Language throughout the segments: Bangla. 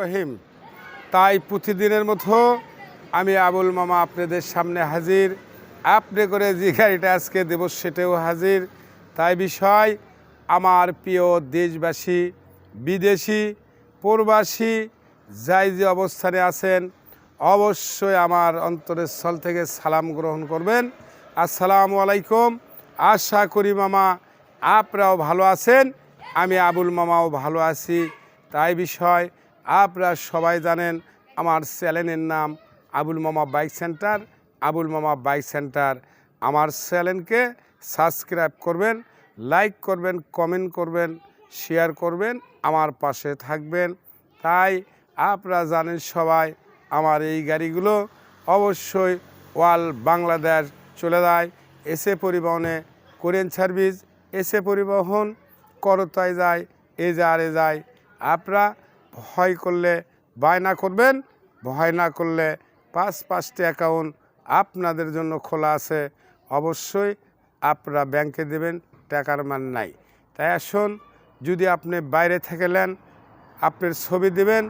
রহিম, তাই প্রতিদিনের মতো আমি আবুল মামা আপনাদের সামনে হাজির। আপনি করে যে গাড়িটা আজকে দেব সেটাও হাজির। তাই বিষয়, আমার প্রিয় দেশবাসী, বিদেশি, প্রবাসী যাই যে অবস্থানে আছেন, অবশ্যই আমার অন্তরের স্থল থেকে সালাম গ্রহণ করবেন। আসসালামু আলাইকুম। আশা করি মামা, আপনারাও ভালো আছেন, আমি আবুল মামাও ভালো আছি। তাই বিষয় আপনারা সবাই জানেন আমার চ্যানেলের নাম আবুল মামা বাইক সেন্টার। আবুল মামা বাইক সেন্টার। আমার চ্যানেলকে সাবস্ক্রাইব করবেন, লাইক করবেন, কমেন্ট করবেন, শেয়ার করবেন, আমার পাশে থাকবেন। তাই আপনারা জানেন সবাই আমার এই গাড়িগুলো অবশ্যই ওয়াল বাংলাদেশ চলে যায়। এসে পরিবহনে কোরিয়ান সার্ভিস, এসে পরিবহন করতায় যায়, এ যায়। আপনারা ভয় করলে বায়না করবেন, ভয় না করলে পাঁচ পাঁচটি অ্যাকাউন্ট আপনাদের জন্য খোলা আছে। অবশ্যই আপনারা ব্যাংকে দেবেন, টাকার মান নাই। তাই আসুন, যদি আপনি বাইরে থেকেলেন আপনার ছবি দেবেন,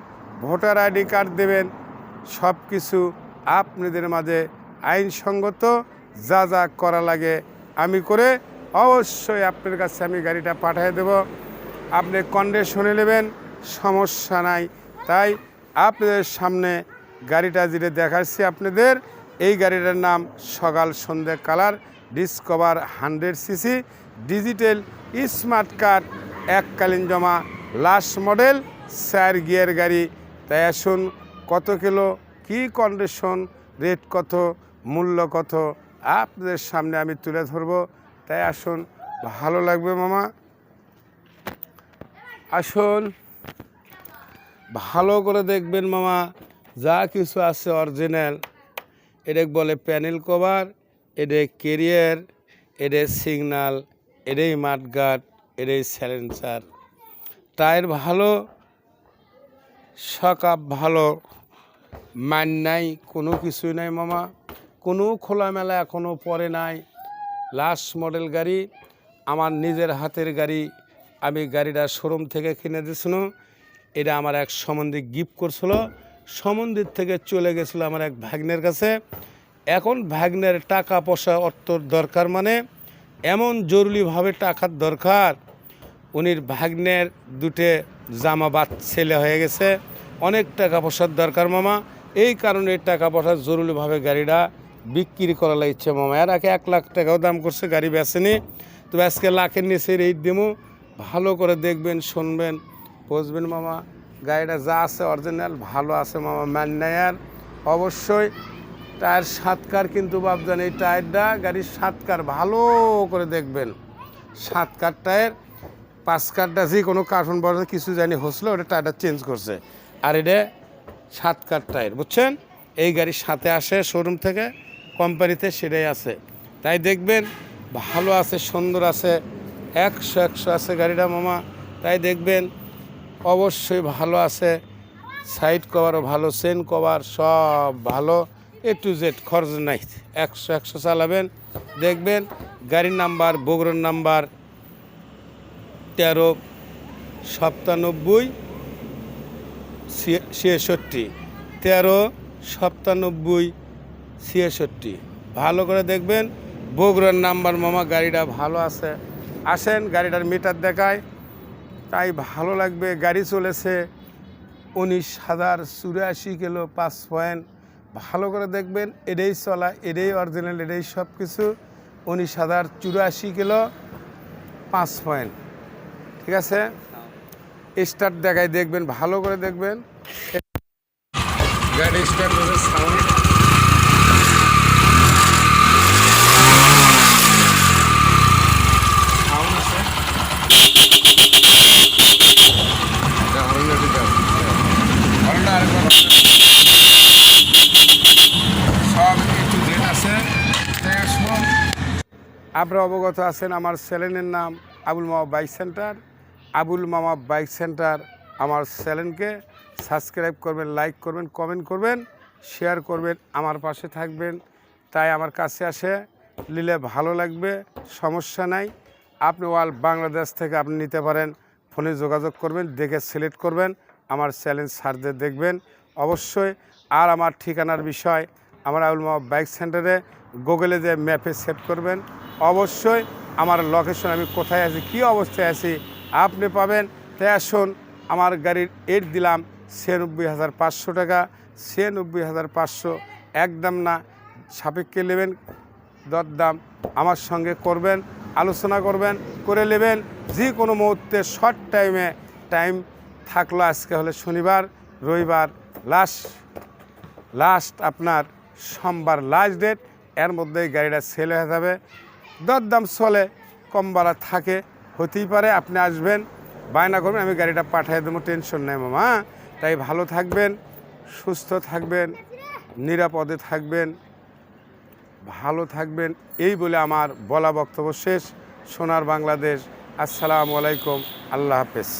ভোটার আইডি কার্ড দেবেন সব কিছু আপনাদের মাঝে আইনসঙ্গত যা যা করা লাগে আমি করে অবশ্যই আপনার কাছে আমি গাড়িটা পাঠিয়ে দেব। আপনি কন্ডিশনে নেবেন সমস্যা নাই। তাই আপনাদের সামনে গাড়িটা যেটা দেখাচ্ছি আপনাদের, এই গাড়িটার নাম সকাল সন্ধে colour discover hundred CC digital smart card এককালীন জমা লাস্ট মডেল চার গিয়ার গাড়ি। তাই আসুন, কত কিলো, কি কন্ডিশন রেট কত, মূল্য কত, আপনাদের সামনে আমি তুলে ধরবো। তাই আসুন, ভালো লাগবে মামা। আসুন। ভালো করে দেখবেন মামা, যা কিছু আছে অরিজিনাল এটা বলে প্যানেল কভার এটা কেরিয়ার এটা সিগনাল এটাই মাঠগাট এটাই স্যালেন্সার টায়ার ভালো, সকাপ ভালো, মান নাই, কোনো কিছুই নাই মামা। কোনো খোলামেলা এখনও পরে নাই। লাস্ট মডেল গাড়ি, আমার নিজের হাতের গাড়ি। আমি গাড়িটা শোরুম থেকে কিনে দিয়েছিল। এটা আমার এক সম্বন্ধে গিফট করছিল। সম্বন্ধের থেকে চলে গেছিল আমার এক ভাগ্নের কাছে। এখন ভাগ্নের টাকা পয়সা অর্থ দরকার মানে এমন জরুরিভাবে টাকার দরকার। উনির ভাগ্নের দুটে জামা বাদ ছেলে হয়ে গেছে। অনেক টাকা পয়সার দরকার মামা। এই কারণে টাকা পয়সা জরুরিভাবে গাড়িটা বিক্রি করা লাগছে মামা। এর আগে এক লাখ টাকাও দাম করছে, গাড়ি বেচেনি। তো আজকে লাখের নিচে রেট দেবো ভালো করে দেখবেন, শুনবেন, বুঝবেন মামা। গাড়িটা যা আছে অরিজিনাল ভালো আছে মামা ম্যান নেয়ার অবশ্যই টায়ার সাতকার কিন্তু বাপজান, এই টায়ারটা গাড়ির সাতকার ভালো করে দেখবেন। সাতকার টায়ার, পাঁচ কারটা যে কোনো কার্টুন বড় কিছু জানি হসলো, ওটা টায়ারটা চেঞ্জ করছে। আর এটা সাত কার টায়ার, বুঝছেন? এই গাড়ির সাথে আসে শোরুম থেকে কোম্পানিতে সেটাই আছে। তাই দেখবেন, ভালো আছে, সুন্দর আছে। একশো একশো আছে গাড়িটা, মামা। তাই দেখবেন, অবশ্যই ভালো আছে। সাইড কভারও ভালো চেন কভার সব ভালো। এ টু জেড খরচ নাই। একশো একশো চালাবেন। দেখবেন, গাড়ির নাম্বার, বগুড়ার নাম্বার, তেরো সাতানব্বই ছিয়াষট্টি। তেরো সাতানব্বই ছিয়াষট্টি। ভালো করে দেখবেন, বগুড়ার নাম্বার, মামা, গাড়িটা ভালো আছে। আসেন, গাড়িটার মিটার দেখায়। তাই ভালো লাগবে, গাড়ি চলেছে। উনিশ হাজার চুরাশি কিলো পাঁচ পয়েন্ট। ভালো করে দেখবেন, এটাই চলা, এটাই অরিজিনাল এটাই সব কিছু উনিশ হাজার চুরাশি কিলো পাঁচ পয়েন্ট। ঠিক আছে? স্টার্ট দেখায় দেখবেন, ভালো করে দেখবেন। গাড়ি স্টার্ট সাউন্ড আছে এটা হরনের দিকে আছে। হরনটা আরেকবার হবে। সব একটু জেট আছে তাই আসুন। আপনারা অবগত আছেন, আমার চ্যানেলের নাম আবুল মামা বাইক সেন্টার। আবুল মামা বাইক সেন্টার আমার চ্যানেলকে সাবস্ক্রাইব করবেন, লাইক করবেন, কমেন্ট করবেন, শেয়ার করবেন, আমার পাশে থাকবেন। তাই আমার কাছে আসে, নিলে ভালো লাগবে, সমস্যা নাই। আপনি ওয়াল বাংলাদেশ থেকে আপনি নিতে পারেন, ফোনে যোগাযোগ করবেন, দেখে সিলেক্ট করবেন, আমার চ্যালেঞ্জ সারদের দেখবেন। অবশ্যই, আর আমার ঠিকানার বিষয়, আমার আবুল মামা বাইক সেন্টারে গুগলে যে ম্যাপে সেভ করবেন অবশ্যই আমার লোকেশন আমি কোথায় আছি, কী অবস্থায় আছি, আপনি পাবেন। তাই আসুন, আমার গাড়ির এর দিলাম ছিয়ানব্বই হাজার পাঁচশো টাকা। ছিয়ানব্বই হাজার পাঁচশো একদম না, সাপেক্ষে নেবেন, দরদাম আমার সঙ্গে করবেন, আলোচনা করবেন, করে নেবেন। যে কোনো মুহূর্তে শর্ট টাইমে টাইম থাকল আজকে হলে শনিবার, রবিবার লাস্ট লাস্ট আপনার সোমবার লাস্ট ডেট এর মধ্যেই গাড়িটা সেল হয়ে যাবে। দরদাম চলে, কম বাড়া থাকে, হতেই পারে আপনি আসবেন, বায়না করবেন, আমি গাড়িটা পাঠিয়ে দেবো, টেনশন নেই মামা তাই ভালো থাকবেন, সুস্থ থাকবেন, নিরাপদে থাকবেন, ভালো থাকবেন, এই বলে আমার বলা বক্তব্য শেষ। সোনার বাংলাদেশ, আসসালামু আলাইকুম, আল্লাহ হাফেজ।